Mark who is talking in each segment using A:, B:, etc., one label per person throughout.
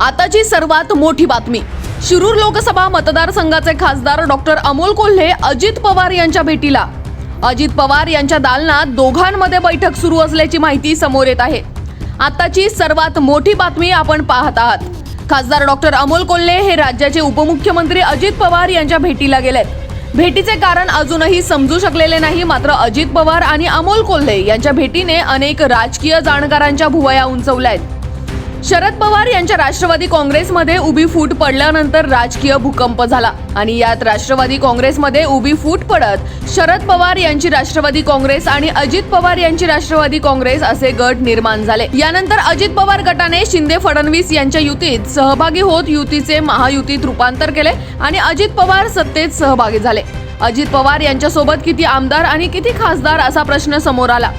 A: आताची सर्वात मोठी बातमी. शिरूर लोकसभा मतदारसंघाचे खासदार डॉक्टर अमोल कोल्हे अजित पवार यांच्या भेटीला. अजित पवार यांच्या दालनात दोघांमध्ये बैठक सुरू असल्याची माहिती समोर येत आहे. आताची सर्वात मोठी बातमी आपण पाहत आहात. खासदार डॉक्टर अमोल कोल्हे हे राज्याचे उपमुख्यमंत्री अजित पवार यांच्या भेटीला गेलेत. भेटीचे कारण अजूनही समजू शकलेले नाही मात्र अजित पवार आणि अमोल कोल्हे यांच्या भेटीने अनेक राजकीय जाणकारांच्या भुवया उंचवल्या आहेत. शरद पवार यांच्या राष्ट्रवादी काँग्रेसमध्ये उभी फूट पडल्यानंतर राजकीय भूकंप झाला. आणि यात राष्ट्रवादी काँग्रेसमध्ये उभी फूट पडत शरद पवार यांची राष्ट्रवादी काँग्रेस आणि अजित पवार यांची राष्ट्रवादी काँग्रेस असे गट निर्माण झाले. यानंतर अजित पवार गटाने शिंदे फडणवीस यांच्या युतीत सहभागी होत युतीचे महायुतीत रूपांतर केले आणि अजित पवार सत्तेत सहभागी झाले. अजित पवार यांच्यासोबत किती आमदार आणि किती खासदार असा प्रश्न समोर आला.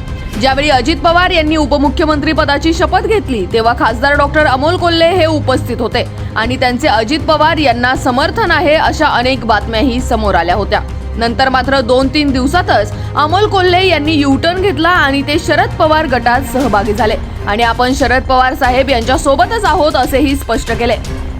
A: ज्यावेळी अजित पवार यांनी उपमुख्यमंत्री पदाची शपथ घेतली तेव्हा खासदार डॉक्टर अमोल कोल्हे हे उपस्थित होते. आणि त्यांचे अजित पवार यांना समर्थन आहे अशा अनेक बातम्याही समोर आल्या होत्या. नंतर मात्र दोन तीन दिवसातच अमोल कोल्हे यांनी युटर्न घेतला आणि ते शरद पवार गटात सहभागी झाले. आणि आपण शरद पवार साहेब यांच्या सोबतच आहोत असेही स्पष्ट केले.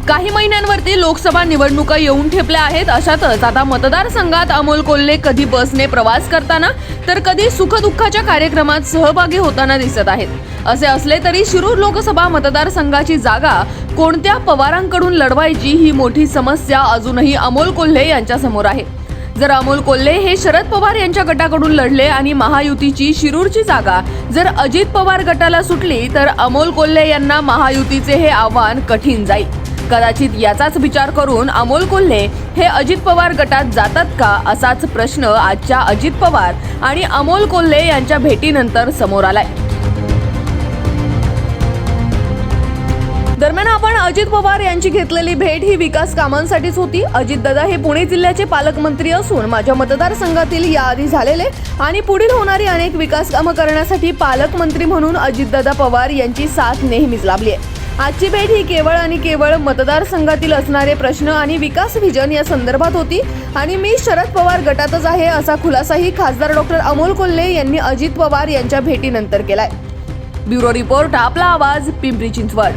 A: काही महिन्यांवरती लोकसभा निवडणुका येऊन ठेपल्या आहेत. अशातच आता मतदारसंघात अमोल कोल्हे कधी बसने प्रवास करताना तर कधी सुखदुःखाच्या कार्यक्रमात सहभागी होताना दिसत आहेत. असे असले तरी शिरूर लोकसभा मतदारसंघाची जागा कोणत्या पवारांकडून लढवायची ही मोठी समस्या अजूनही अमोल कोल्हे यांच्या समोर आहे. जर अमोल कोल्हे हे शरद पवार यांच्या गटाकडून लढले आणि महायुतीची शिरूरची जागा जर अजित पवार गटाला सुटली तर अमोल कोल्हे यांना महायुतीचे हे आव्हान कठीण जाईल. कदाचित याचाच विचार करून अमोल कोल्हे हे अजित पवार गटात जातात का असाच प्रश्न आजच्या अजित पवार आणि अमोल कोल्हे यांच्या भेटीनंतर समोर आलाय. दरम्यान आपण अजित पवार यांची घेतलेली भेट ही विकास कामांसाठीच होती. अजितदादा हे पुणे जिल्ह्याचे पालकमंत्री असून माझ्या मतदारसंघातील याआधी झालेले आणि पुढील होणारी अनेक विकास कामं करण्यासाठी पालकमंत्री म्हणून अजितदादा पवार यांची साथ नेहमीच लाभली आहे. आजची भेट ही केवळ आणि केवळ मतदारसंघातील असणारे प्रश्न आणि विकास विजन या संदर्भात होती. आणि मी शरद पवार गटातच आहे असा खुलासाही खासदार डॉक्टर अमोल कोल्हे यांनी अजित पवार यांच्या भेटीनंतर केलाय. ब्युरो रिपोर्ट आपला आवाज पिंपरी चिंचवड.